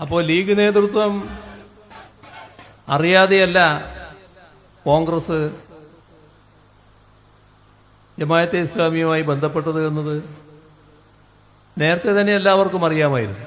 അപ്പോൾ ലീഗ് നേതൃത്വം അറിയാതെയല്ല കോൺഗ്രസ് ജമായത്തെ ഇസ്ലാമിയുമായി ബന്ധപ്പെട്ടത് എന്നത് നേരത്തെ തന്നെ എല്ലാവർക്കും അറിയാമായിരുന്നു.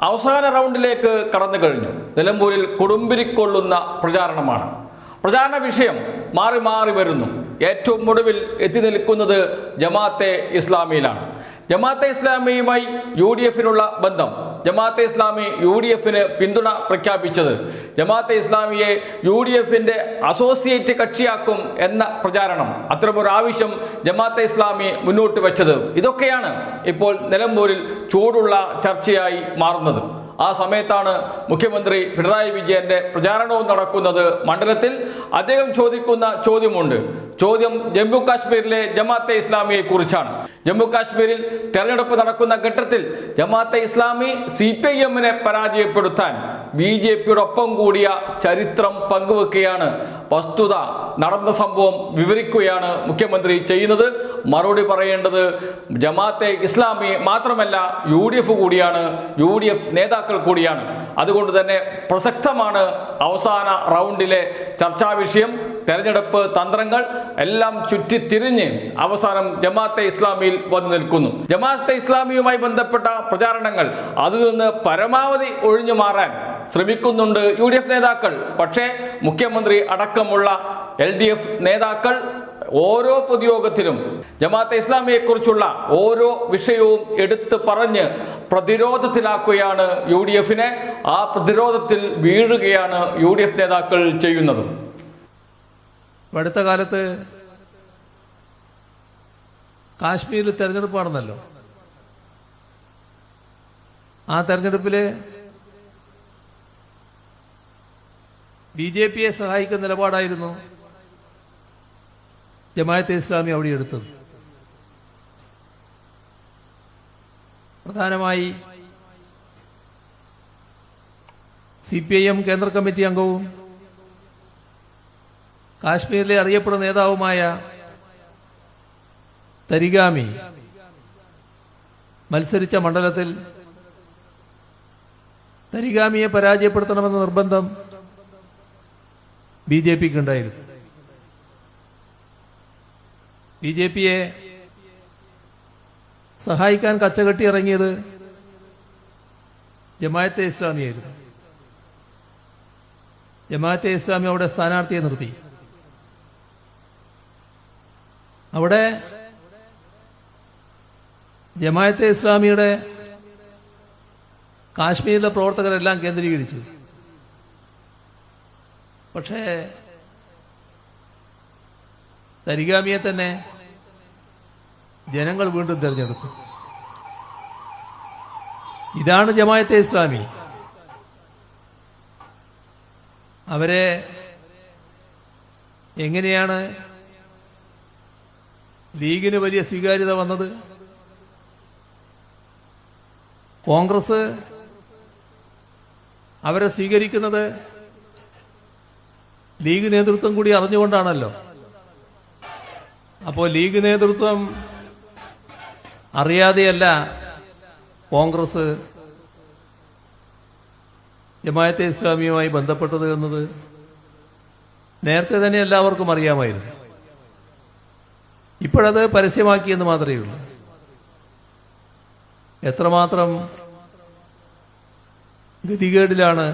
അവസാന റൗണ്ടിലേക്ക് കടന്നു കഴിഞ്ഞു. നിലമ്പൂരിൽ കൊടുമ്പിരിക്കൊള്ളുന്ന പ്രചാരണമാണ്. പ്രചാരണ വിഷയം മാറി മാറി വരുന്നു. ഏറ്റവും ഒടുവിൽ എത്തി നിൽക്കുന്നത് ജമാഅത്തെ ഇസ്ലാമിയിലാണ്. ജമാഅത്തെ ഇസ്ലാമിയുമായി യു ഡി എഫിനുള്ള ബന്ധം ജമാഅത്തെ ഇസ്ലാമി യു ഡി എഫിന് പിന്തുണ പ്രഖ്യാപിച്ചത്. ജമാഅത്തെ ഇസ്ലാമിയെ യു ഡി എഫിന്റെ അസോസിയേറ്റ് കക്ഷിയാക്കും എന്ന പ്രചാരണം അത്തരമൊരു ആവശ്യം ജമാഅത്തെ ഇസ്ലാമി മുന്നോട്ട് വെച്ചത്. ഇതൊക്കെയാണ് ഇപ്പോൾ നിലമ്പൂരിൽ ചൂടുള്ള ചർച്ചയായി മാറുന്നത്. ആ സമയത്താണ് മുഖ്യമന്ത്രി പിണറായി വിജയന്റെ പ്രചാരണവും നടക്കുന്നത് മണ്ഡലത്തിൽ. അദ്ദേഹം ചോദിക്കുന്ന ചോദ്യമുണ്ട്. ചോദ്യം ജമ്മു കാശ്മീരിലെ ജമാഅത്തെ ഇസ്ലാമിയെ കുറിച്ചാണ്. ജമ്മു കാശ്മീരിൽ തെരഞ്ഞെടുപ്പ് നടക്കുന്ന ഘട്ടത്തിൽ Jamaate Islami C P I എമ്മിനെ പരാജയപ്പെടുത്താൻ ബി ജെ പിയോടൊപ്പം കൂടിയ ചരിത്രം പങ്കുവെക്കുകയാണ്. വസ്തുത നടന്ന സംഭവം വിവരിക്കുകയാണ് മുഖ്യമന്ത്രി ചെയ്യുന്നത്. മറുപടി പറയേണ്ടത് ജമാഅത്തെ ഇസ്ലാമി മാത്രമല്ല യു ഡി എഫ് കൂടിയാണ് യു ഡി എഫ് നേതാക്കൾ കൂടിയാണ്. അതുകൊണ്ട് തന്നെ പ്രസക്തമാണ് അവസാന റൗണ്ടിലെ ചർച്ചാ വിഷയം തെരഞ്ഞെടുപ്പ് തന്ത്രങ്ങൾ എല്ലാം ചുറ്റിത്തിരിഞ്ഞ് അവസാനം ജമാഅത്തെ ഇസ്ലാമിയിൽ വന്നു നിൽക്കുന്നു. ജമാഅത്തെ ഇസ്ലാമിയുമായി ബന്ധപ്പെട്ട പ്രചാരണങ്ങൾ അതിൽ നിന്ന് പരമാവധി ഒഴിഞ്ഞു മാറാൻ ശ്രമിക്കുന്നുണ്ട് യു നേതാക്കൾ. പക്ഷേ മുഖ്യമന്ത്രി അടക്കമുള്ള എൽ നേതാക്കൾ ഓരോ പൊതുയോഗത്തിലും ജമാഅത്തെ ഇസ്ലാമിയെക്കുറിച്ചുള്ള ഓരോ വിഷയവും എടുത്ത് പറഞ്ഞ് പ്രതിരോധത്തിലാക്കുകയാണ് യു ഡി എഫിനെ ആ പ്രതിരോധത്തിൽ വീഴുകയാണ് യു ഡി എഫ് നേതാക്കൾ ചെയ്യുന്നത്. അടുത്ത കാലത്ത് കാശ്മീരിൽ തെരഞ്ഞെടുപ്പാണെന്നല്ലോ. ആ തെരഞ്ഞെടുപ്പിൽ ബി ജെ പിയെ സഹായിക്കുന്ന നിലപാടായിരുന്നു. ജമായത്തെ ഇസ്ലാമി അവിടെ എടുത്തത്. പ്രധാനമായി സി പി ഐ എം കേന്ദ്ര കമ്മിറ്റി അംഗവും കാശ്മീരിലെ അറിയപ്പെടുന്ന നേതാവുമായ തരിഗാമി മത്സരിച്ച മണ്ഡലത്തിൽ തരിഗാമിയെ പരാജയപ്പെടുത്തണമെന്ന നിർബന്ധം ബി ജെ പിക്ക് ഉണ്ടായിരുന്നു. ബി ജെ പിയെ സഹായിക്കാൻ കച്ചകെട്ടി ഇറങ്ങിയത് ജമാഅത്തെ ഇസ്ലാമിയായിരുന്നു. ജമാഅത്തെ ഇസ്ലാമി അവിടെ സ്ഥാനാർത്ഥിയെ നിർത്തി. അവിടെ ജമാഅത്തെ ഇസ്ലാമിയുടെ കാശ്മീരിലെ പ്രവർത്തകരെല്ലാം കേന്ദ്രീകരിച്ചു. പക്ഷേ തരിഗാമിയെ തന്നെ ജനങ്ങൾ വീണ്ടും തിരഞ്ഞെടുത്തു. ഇതാണ് ജമായത്തെ ഇസ്ലാമി. അവരെ എങ്ങനെയാണ് ലീഗിന് വലിയ സ്വീകാര്യത വന്നത്? കോൺഗ്രസ് അവരെ സ്വീകരിക്കുന്നത് ലീഗ് നേതൃത്വം കൂടി അറിഞ്ഞുകൊണ്ടാണല്ലോ. അപ്പോൾ ലീഗ് നേതൃത്വം അറിയാതെയല്ല കോൺഗ്രസ് ജമായത്തെ ഇസ്ലാമിയുമായി ബന്ധപ്പെട്ടത് എന്നത് നേരത്തെ തന്നെ എല്ലാവർക്കും അറിയാമായിരുന്നു. ഇപ്പോഴത് പരസ്യമാക്കിയെന്ന് മാത്രമേ ഉള്ളൂ. എത്രമാത്രം ഗതികേടിലാണ്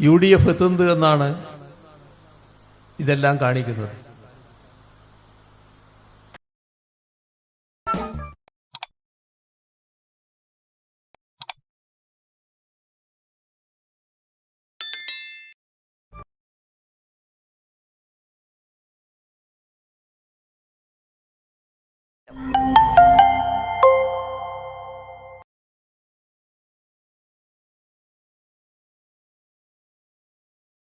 യു ഡി എഫ് എത്തുന്നത് എന്നാണ് ഇതെല്ലാം കാണിക്കുന്നത്.